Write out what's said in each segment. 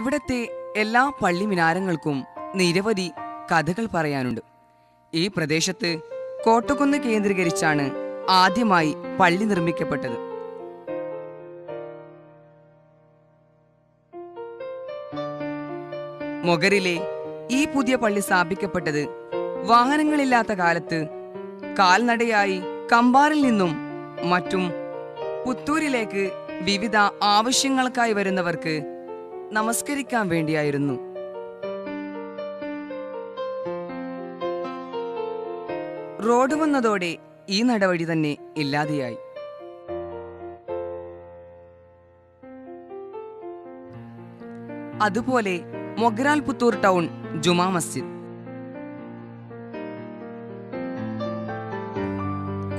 ഇവിടത്തെ എല്ലാ പള്ളി മിനാരങ്ങൾക്കും നിരവധി കഥകൾ പറയാനുണ്ട്. ഈ പ്രദേശത്ത് കോട്ടക്കുന്ന് കേന്ദ്രീകരിച്ചാണ് ആദ്യമായി പള്ളി നിർമ്മിക്കപ്പെട്ടത്. മൊഗറിലെ ഈ പുതിയ പള്ളി സ്ഥാപിക്കപ്പെട്ടത് വാഹനങ്ങളില്ലാത്ത കാലത്ത് കാൽനടയായി കമ്പാറിൽ നിന്നും മറ്റും പുത്തൂരിലേക്ക് വിവിധ ആവശ്യങ്ങൾക്കായി വരുന്നവർക്ക് നമസ്കരിക്കാൻ വേണ്ടിയായിരുന്നു. റോഡ് വന്നതോടെ ഈ നടപടി തന്നെ ഇല്ലാതെയായി. അതുപോലെ മൊഗ്രാൽ പുത്തൂർ ടൗൺ ജുമാ മസ്ജിദ്.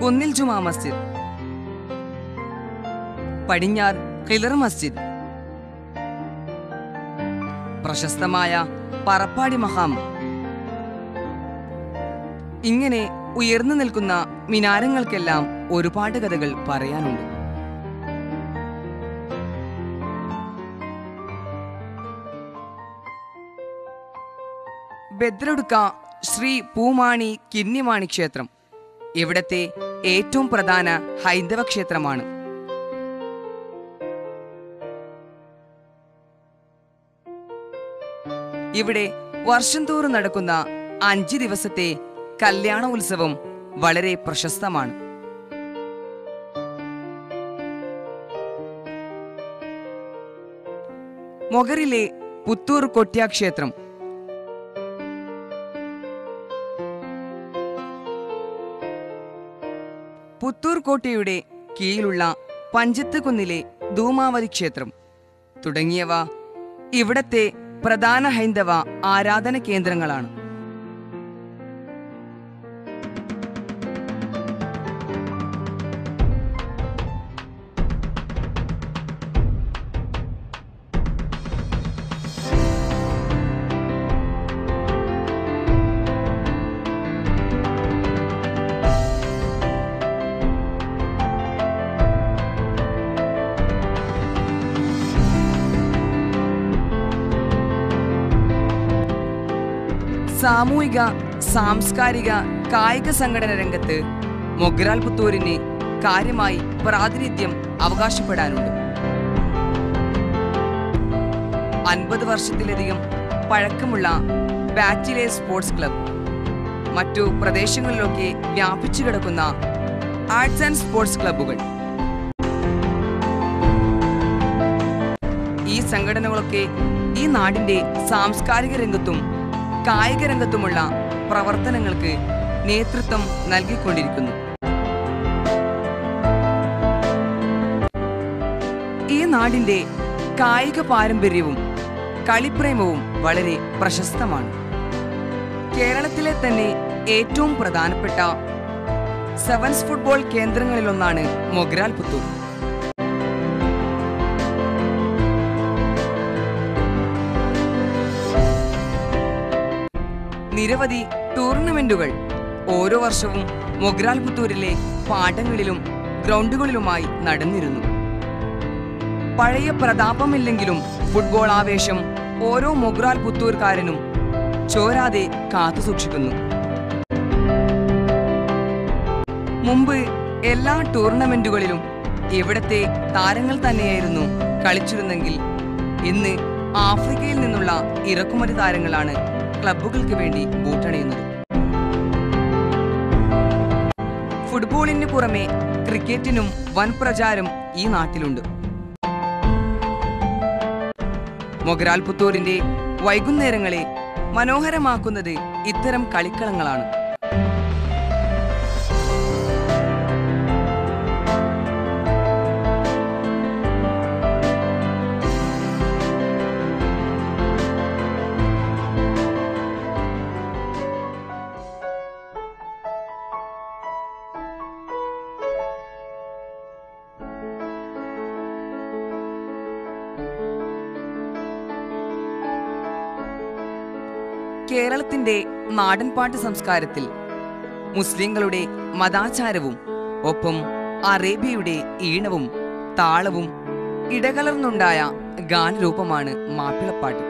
കുന്നിൽ ജുമാ മസ്ജിദ്. പടിഞ്ഞാർ ഖിലർ മസ്ജിദ്. പ്രശസ്തമായ പറപ്പാടി മഹാം. ഇങ്ങനെ ഉയർന്നു നിൽക്കുന്ന മിനാരങ്ങൾക്കെല്ലാം ഒരുപാട് കഥകൾ പറയാനുണ്ട്. ബദ്രടുക്ക ശ്രീ പൂമാണി കിന്നിമാണി ക്ഷേത്രം ഇവിടത്തെ ഏറ്റവും പ്രധാന ഹൈന്ദവ ക്ഷേത്രമാണ്. ഇവിടെ വർഷം തോറും നടക്കുന്ന അഞ്ച് ദിവസത്തെ കല്യാണ ഉത്സവം വളരെ പ്രശസ്തമാണ്. മൊഗറിലെ പുത്തൂർ കൊട്ട്യാക്ഷേത്രം പുത്തൂർ കോട്ടയുടെ കീഴിലുള്ള പഞ്ചത്ത് കുന്നിലെ ധൂമാവതി ക്ഷേത്രം. തുടങ്ങിയവ ഇവിടത്തെ പ്രധാന ഹൈന്ദവ ആരാധന കേന്ദ്രങ്ങളാണ്. സാമൂഹിക സാംസ്കാരിക കായിക സംഘടന രംഗത്ത് മൊഗ്രാൽ പുത്തൂരിന് കാര്യമായി പ്രാതിനിധ്യം അവകാശപ്പെടാനുണ്ട്. അൻപത് വർഷത്തിലധികം പഴക്കമുള്ള ബാറ്റിലെ സ്പോർട്സ് ക്ലബ് മറ്റു പ്രദേശങ്ങളിലൊക്കെ വ്യാപിച്ചു കിടക്കുന്ന ആർട്സ് ആൻഡ് സ്പോർട്സ് ക്ലബ്ബുകൾ. ഈ സംഘടനകളൊക്കെ ഈ നാടിന്റെ സാംസ്കാരിക രംഗത്തും കായിക രംഗത്തുമുള്ള പ്രവർത്തനങ്ങൾക്ക് നേതൃത്വം നൽകിക്കൊണ്ടിരിക്കുന്നു. ഈ നാടിന്റെ കായിക പാരമ്പര്യവും കളിപ്രേമവും വളരെ പ്രശസ്തമാണ്. കേരളത്തിലെ തന്നെ ഏറ്റവും പ്രധാനപ്പെട്ട സെവൻസ് ഫുട്ബോൾ കേന്ദ്രങ്ങളിലൊന്നാണ് മൊഗ്രാൽ പുത്തൂർ നിരവധി ടൂർണമെന്റുകൾ. ഓരോ വർഷവും മൊഗ്രാൽ പുത്തൂരിലെ പാടങ്ങളിലും ഗ്രൗണ്ടുകളിലുമായി നടന്നിരുന്നു. പഴയ പ്രതാപമില്ലെങ്കിലും ഫുട്ബോൾ ആവേശം ഓരോ മൊഗ്രാൽ പുത്തൂർക്കാരനും ചോരാതെ കാത്തുസൂക്ഷിക്കുന്നു മുമ്പ് എല്ലാ ടൂർണമെന്റുകളിലും ഇവിടത്തെ താരങ്ങൾ തന്നെയായിരുന്നു കളിച്ചിരുന്നെങ്കിൽ ഇന്ന് ആഫ്രിക്കയിൽ നിന്നുള്ള ഇറക്കുമതി താരങ്ങളാണ് ക്ലബ്ബുകൾക്ക് വേണ്ടി ബൂട്ടണിയുന്നത്. ഫുട്ബോളിന് പുറമെ ക്രിക്കറ്റിനും വൻ പ്രചാരം ഈ നാട്ടിലുണ്ട്. മൊഗരാൽ പുത്തൂരിന്റെ വൈകുന്നേരങ്ങളെ മനോഹരമാക്കുന്നത് ഇത്തരം കളിക്കളങ്ങളാണ്. കേരളത്തിന്റെ നാടൻപാട്ട് സംസ്കാരത്തിൽ മുസ്ലിങ്ങളുടെ മതാചാരവും ഒപ്പം അറേബ്യയുടെ ഈണവും താളവും ഇടകലർന്നുണ്ടായ ഗാനരൂപമാണ് മാപ്പിളപ്പാട്ട്.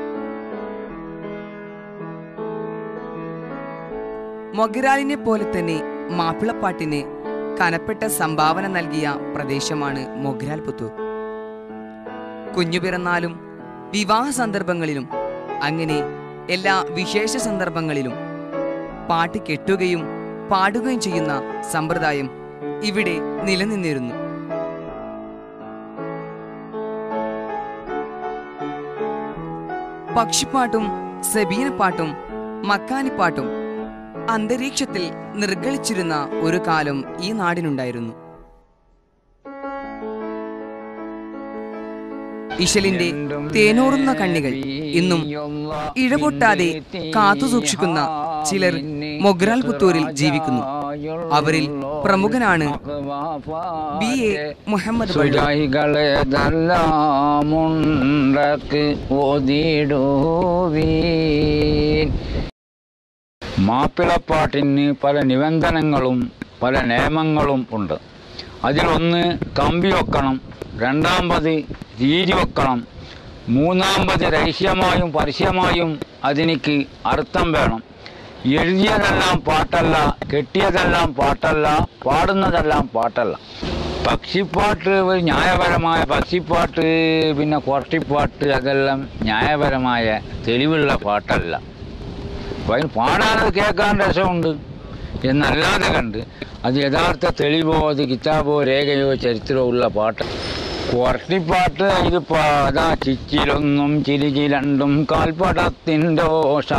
മൊഗരാലിനെ പോലെ തന്നെ മാപ്പിളപ്പാട്ടിന് കനപ്പെട്ട സംഭാവന നൽകിയ പ്രദേശമാണ് മൊഗ്രാൽ പുത്തൂർ കുഞ്ഞു പിറന്നാലും വിവാഹ സന്ദർഭങ്ങളിലും അങ്ങനെ എല്ലാ വിശേഷ സന്ദർഭങ്ങളിലും പാട്ട് കെട്ടുകയും പാടുകയും ചെയ്യുന്ന സമ്പ്രദായം ഇവിടെ നിലനിന്നിരുന്നു. പക്ഷിപ്പാട്ടും സബീനപ്പാട്ടും മക്കാനിപ്പാട്ടും അന്തരീക്ഷത്തിൽ നിർഗളിച്ചിരുന്ന ഒരു കാലം ഈ നാടിനുണ്ടായിരുന്നു. ഇശലിന്റെ തേനോറുന്ന കണ്ണികൾ ഇന്നും ഇഴപൊട്ടാതെ കാത്തുസൂക്ഷിക്കുന്ന ചിലർ മൊഗ്രാൽ പുത്തൂരിൽ ജീവിക്കുന്നു. അവരിൽ പ്രമുഖനാണ് ബി എ മുഹമ്മദ് മാപ്പിളപ്പാട്ടിന് പല നിബന്ധനകളും പല നിയമങ്ങളും ഉണ്ട്. അതിലൊന്ന് കമ്പി വെക്കണം രണ്ടാമത് രീതി വെക്കണം. മൂന്നാമത് രഹസ്യമായും പരസ്യമായും അതിനിക്ക് അർത്ഥം വേണം. എഴുതിയതെല്ലാം പാട്ടല്ല കെട്ടിയതെല്ലാം പാട്ടല്ല പാടുന്നതെല്ലാം പാട്ടല്ല. പക്ഷിപ്പാട്ട് ഒരു ന്യായപരമായ പക്ഷിപ്പാട്ട് പിന്നെ കുറട്ടിപ്പാട്ട് അതെല്ലാം ന്യായപരമായ തെളിവുള്ള പാട്ടല്ല. അപ്പോൾ അതിന് പാടാനത് കേൾക്കാൻ രസമുണ്ട്. എന്നല്ലാതെ കണ്ട് അത് യഥാർത്ഥ തെളിവോ അത് കിതാബോ രേഖയോ ചരിത്രമോ ഉള്ള പാട്ട്. കുറട്ടിപ്പാട്ട് ഇത് പാത ചിച്ചിലൊന്നും ചിരിചിരണ്ടും കാൽപ്പടത്തിന്റെ ഓഷ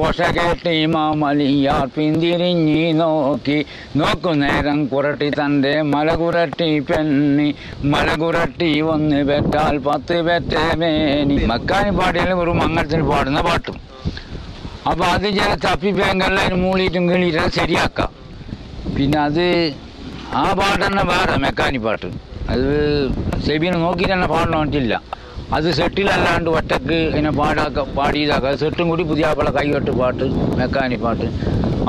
ഓഷ കേട്ടി മാമലിയാർ പിന്തിരിഞ്ഞി നോക്കി. നോക്കുന്നേരം കുരട്ടി തന്റെ മലകുരട്ടി പെണ്ണി. മലകുരട്ടി ഒന്ന് പെറ്റാൽ പത്ത് പെറ്റേ മേനി. മക്കാനി പാടിയാലും ഒരു മംഗളത്തിന് പാടുന്ന പാട്ടും. അപ്പോൾ അത് ചില തപ്പിപ്പേങ്കെല്ലാം മൂളിയിട്ടും കിളിയിട്ടും ശരിയാക്കാം. പിന്നെ അത് ആ പാട്ട് തന്നെ വേറെ മെക്കാനി പാട്ട്. അത് സെബീനെ നോക്കിയിട്ട് തന്നെ പാടണമെന്നില്ല അത് സെട്ടിലല്ലാണ്ട് ഒറ്റയ്ക്ക് ഇങ്ങനെ പാടാക്ക പാടിയതാക്കുക അത് സെട്ടും കൂടി പുതിയ ആപ്പിള കൈകൊട്ട് പാട്ട് മെക്കാനി പാട്ട്.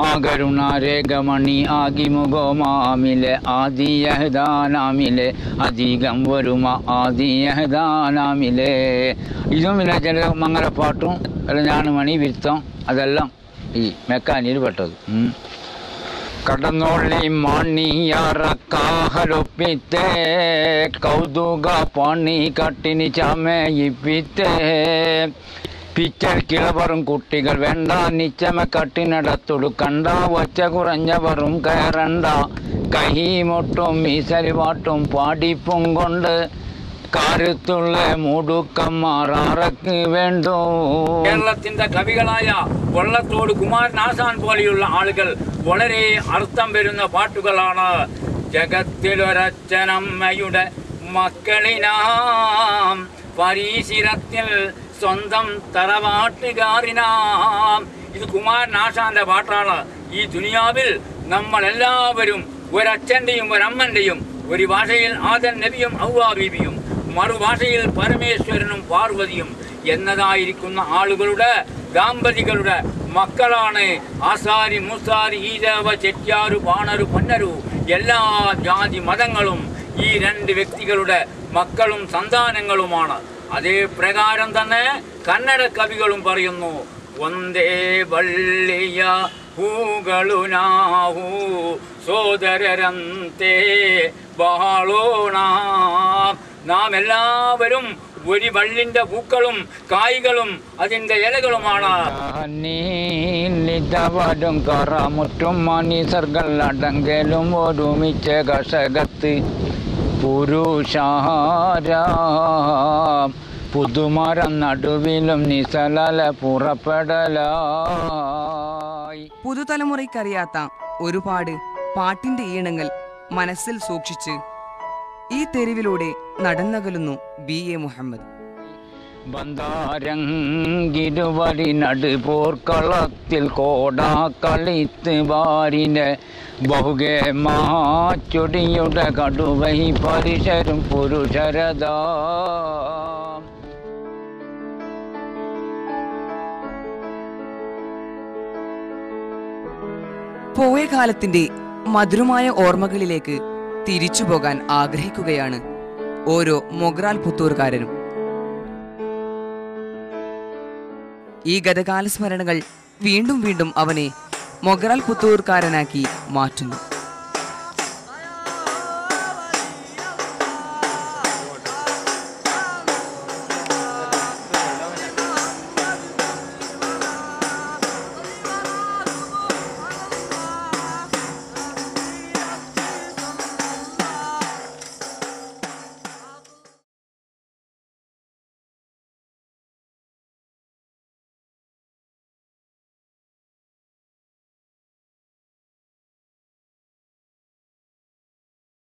ആ കരുണ രേഖമണി ആകിമുഖമാമിലെ ആദിയഹദാനാമിലെ അധികം വരുമ ആദിയഹദാനാമിലെ. ഇതും പിന്നെ ചില മംഗലപ്പാട്ടും അല്ല മണി വിരുത്തം അതെല്ലാം ഈ മെക്കാനിയിൽ പെട്ടത്. കടന്നോളി മണിയറക്കാഹലൊപ്പിത്തേ കൗതുക പണി കട്ടിനി ചമയിപ്പിത്തേ. പിച്ചൽ കിളവറും കുട്ടികൾ വേണ്ട നിച്ചമ കട്ടിനടത്തൊടു കണ്ട ഒച്ച കുറഞ്ഞവറും കയറണ്ട. കൈമൊട്ടും മീസലിവാട്ടും പാടിപ്പും കൊണ്ട് കരുത്തുള്ള മുടുക്കന്മാറക്ക് വേണ്ടോ. കേരളത്തിന്റെ കവികളായ വള്ളത്തോട് കുമാരൻ ആസാൻ പോലെയുള്ള ആളുകൾ വളരെ അർത്ഥം വരുന്ന പാട്ടുകളാണ് ജഗത്തിലൊരച്ഛനമ്മയുടെ മക്കളിനാം പരീശിരത്തിൽ സ്വന്തം തറവാട്ടുകാരിനാം. ഇത് കുമാരൻ ആശാന്റെ പാട്ടാണ്. ഈ ദുനിയാവിൽ നമ്മൾ എല്ലാവരും ഒരച്ഛന്റെയും ഒരമ്മന്റെയും ഒരു ഭാഷയിൽ ആദൻ നബിയും ഔവാ ബീബിയും മറുഭാഷയിൽ പരമേശ്വരനും പാർവതിയും എന്നതായിരിക്കുന്ന ആളുകളുടെ ദാമ്പതികളുടെ മക്കളാണ് ആസാരി മുസാരി ഈരവ ചെറ്റ്യാരു പാണരു പൊന്നരു എല്ലാ ജാതി മതങ്ങളും ഈ രണ്ട് വ്യക്തികളുടെ മക്കളും സന്താനങ്ങളുമാണ് അതേ പ്രകാരം തന്നെ കന്നഡ കവികളും പറയുന്നു ಒಂದೇ ಬಳ್ಳಿಯ ಹೂಗಳು ನಾವು സോദരരന്തേ ബഹാളോണ നാം എല്ലാവരും ഒരു വള്ളിന്റെ പൂക്കളും കായ്കളും അതിന്റെ ഇലകളുമാണ്. നീലിതവരും കറമുറ്റും മനീസർഗൽ അടങ്കലും ഒരുമിച്ച കഷകത്ത്. പുരുഷാരാം പുതുമരം നടുവിലും നിസലല പുറപ്പെടലായി. പുതുതലമുറയ്ക്കറിയാത്ത ഒരുപാട് പാട്ടിന്റെ ഈണങ്ങൾ മനസ്സിൽ സൂക്ഷിച്ച് ഈ തെരുവിലൂടെ നടന്നകലുന്നു ബി എ. മുഹമ്മദ്. ബന്ധാരങ്കിരുവരി നടുപോർക്കളത്തിൽ കോടാ കളിത്ത് വാരിന് ബഹുകെ മാച്ചൊടിയുടെ കടുവൈ പരിശരും പുരുഷരതാ. പോയ കാലത്തിന്റെ മധുരമായ ഓർമ്മകളിലേക്ക് തിരിച്ചു പോകാൻ ആഗ്രഹിക്കുകയാണ് ഓരോ മൊഗ്രാൽ പുത്തൂർക്കാരനും. ഈ ഗതകാല സ്മരണകൾ വീണ്ടും വീണ്ടും അവനെ മൊഗ്രാൽ പുത്തൂർക്കാരനാക്കി മാറ്റുന്നു.